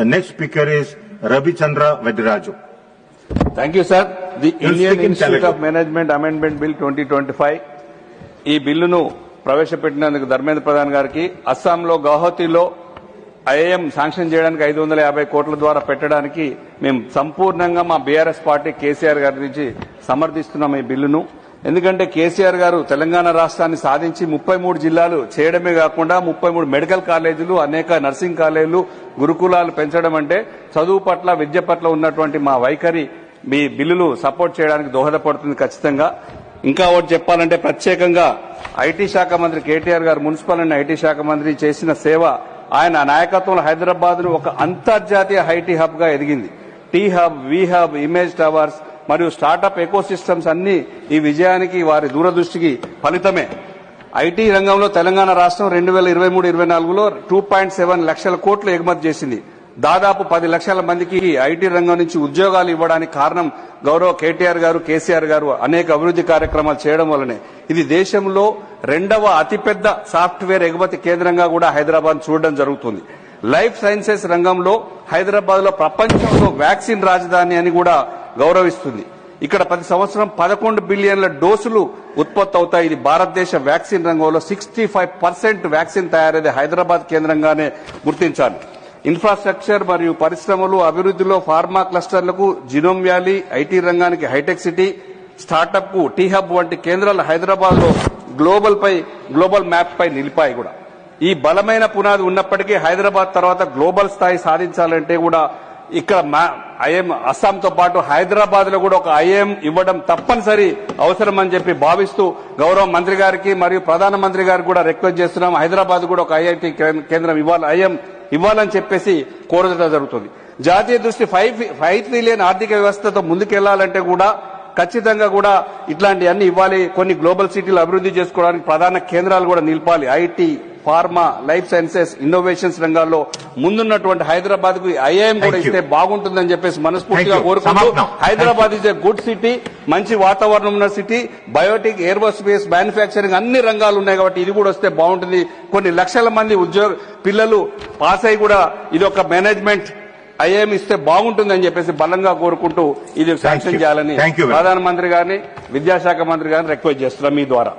The next speaker is Ravi Chandra Vediraju. Thank you sir the You'll Indian speak in institute Telugu. Of management amendment bill twenty twenty five ఈ బిల్లును ప్రవేశపెట్టినందుకు ధర్మేంద్ర ప్రధాన్ గారికి అస్సాంలో గౌహతిలో IIM sanction చేయడానికి ఐదు వందల యాభై కోట్ల ద్వారా పెట్టడానికి మేము సంపూర్ణంగా మా బీఆర్ఎస్ పార్టీ కేసీఆర్ గారి నుంచి సమర్థిస్తున్నాం ఈ బిల్లును ఎందుకంటే కేసీఆర్ గారు తెలంగాణ రాష్ట్రాన్ని సాధించి ముప్పై మూడు జిల్లాలు చేయడమే కాకుండా ముప్పై మూడు మెడికల్ కాలేజీలు అనేక నర్సింగ్ కాలేజీలు గురుకులాలు పెంచడం అంటే చదువు పట్ల విద్య పట్ల ఉన్నటువంటి మా వైఖరి మీ బిల్లులు సపోర్ట్ చేయడానికి దోహదపడుతుంది ఖచ్చితంగా. ఇంకా ఒకటి చెప్పాలంటే ప్రత్యేకంగా ఐటీ శాఖ మంత్రి కేటీఆర్ గారు మున్సిపల్ అండ్ ఐటీ శాఖ మంత్రి చేసిన సేవ ఆయన నాయకత్వంలో హైదరాబాద్ను ఒక అంతర్జాతీయ ఐటీ హబ్గా ఎదిగింది. T hub V hub image towers మరియు స్టార్టప్ ఎకో సిస్టమ్స్ అన్ని ఈ విజయానికి వారి దూరదృష్టికి ఫలితమే. ఐటీ రంగంలో తెలంగాణ రాష్ట్రం రెండు వేల ఇరవై మూడు ఇరవై నాలుగులో టూ పాయింట్ సెవెన్ లక్షల కోట్లు ఎగుమతి చేసింది. దాదాపు పది లక్షల మందికి ఐటీ రంగం నుంచి ఉద్యోగాలు ఇవ్వడానికి కారణం గౌరవ కేటీఆర్ గారు కేసీఆర్ గారు అనేక అభివృద్ధి కార్యక్రమాలు చేయడం వల్లనే. ఇది దేశంలో రెండవ అతిపెద్ద సాఫ్ట్వేర్ ఎగుమతి కేంద్రంగా కూడా హైదరాబాద్ చూడడం జరుగుతుంది. లైఫ్ సైన్సెస్ రంగంలో హైదరాబాద్లో ప్రపంచంలో వ్యాక్సిన్ రాజధాని అని కూడా గౌరవిస్తుంది. ఇక్కడ ప్రతి సంవత్సరం పదకొండు బిలియన్ల డోసులు ఉత్పత్తి అవుతాయి. ఇది భారతదేశ వ్యాక్సిన్ రంగంలో సిక్స్టీ ఫైవ్ పర్సెంట్ వ్యాక్సిన్ తయారైతే హైదరాబాద్ కేంద్రంగానే గుర్తించాలి. ఇన్ఫ్రాస్ట్రక్చర్ మరియు పరిశ్రమలు అభివృద్ధిలో ఫార్మా క్లస్టర్లకు జినోమ్ వ్యాలీ ఐటీ రంగానికి హైటెక్ సిటీ స్టార్టప్కు టీ హబ్ వంటి కేంద్రాలు హైదరాబాద్లో గ్లోబల్ పై గ్లోబల్ మ్యాప్ పై నిలిపాయి కూడా. ఈ బలమైన పునాది ఉన్నప్పటికీ హైదరాబాద్ తర్వాత గ్లోబల్ స్థాయి సాధించాలంటే కూడా ఇక్కడ ఐఎం అస్సాంతో పాటు హైదరాబాద్లో కూడా ఒక ఐఎం ఇవ్వడం తప్పనిసరి అవసరం అని చెప్పి భావిస్తూ గౌరవ మంత్రి గారికి మరియు ప్రధానమంత్రి గారికి కూడా రిక్వెస్ట్ చేస్తున్నాం. హైదరాబాద్ కూడా ఒక ఐఐటి కేంద్రం ఇవ్వాలి ఐఎం ఇవ్వాలని చెప్పేసి కోరడం జరుగుతుంది. జాతీయ దృష్టి ఫైవ్ ఫైవ్ ట్రిలియన్ ఆర్థిక వ్యవస్థతో ముందుకెళ్ళాలంటే కూడా ఖచ్చితంగా కూడా ఇట్లాంటివన్నీ ఇవ్వాలి. కొన్ని గ్లోబల్ సిటీలు అభివృద్ధి చేసుకోవడానికి ప్రధాన కేంద్రాలు కూడా నిలపాలి. IT pharma life sciences innovations రంగాల్లో ముందున్నటువంటి హైదరాబాద్కు ఐఐఎం కూడా. ఇస్తే బాగుంటుందని చెప్పేసి మనస్ఫూర్తిగా. కోరుకుంటూ. Hyderabad is a good city మంచి వాతావరణం ఉన్న సిటీ బయోటిక్ ఎయిర్బోస్పేస్ మ్యానుఫ్యాక్చరింగ్ అన్ని రంగాలు ఉన్నాయి కాబట్టి ఇది కూడా వస్తే బాగుంటుంది కొన్ని లక్షల మంది ఉద్యోగ పిల్లలు పాస్ అయి కూడా ఇది ఒక మేనేజ్మెంట్ ఐఏఎం ఇస్తే బాగుంటుందని చెప్పేసి బలంగా కోరుకుంటూ ఇది శాంక్షన్. చేయాలని. ప్రధానమంత్రి గారిని విద్యాశాఖ మంత్రి గారిని రిక్వెస్ట్ చేస్తున్నాం మీ ద్వారా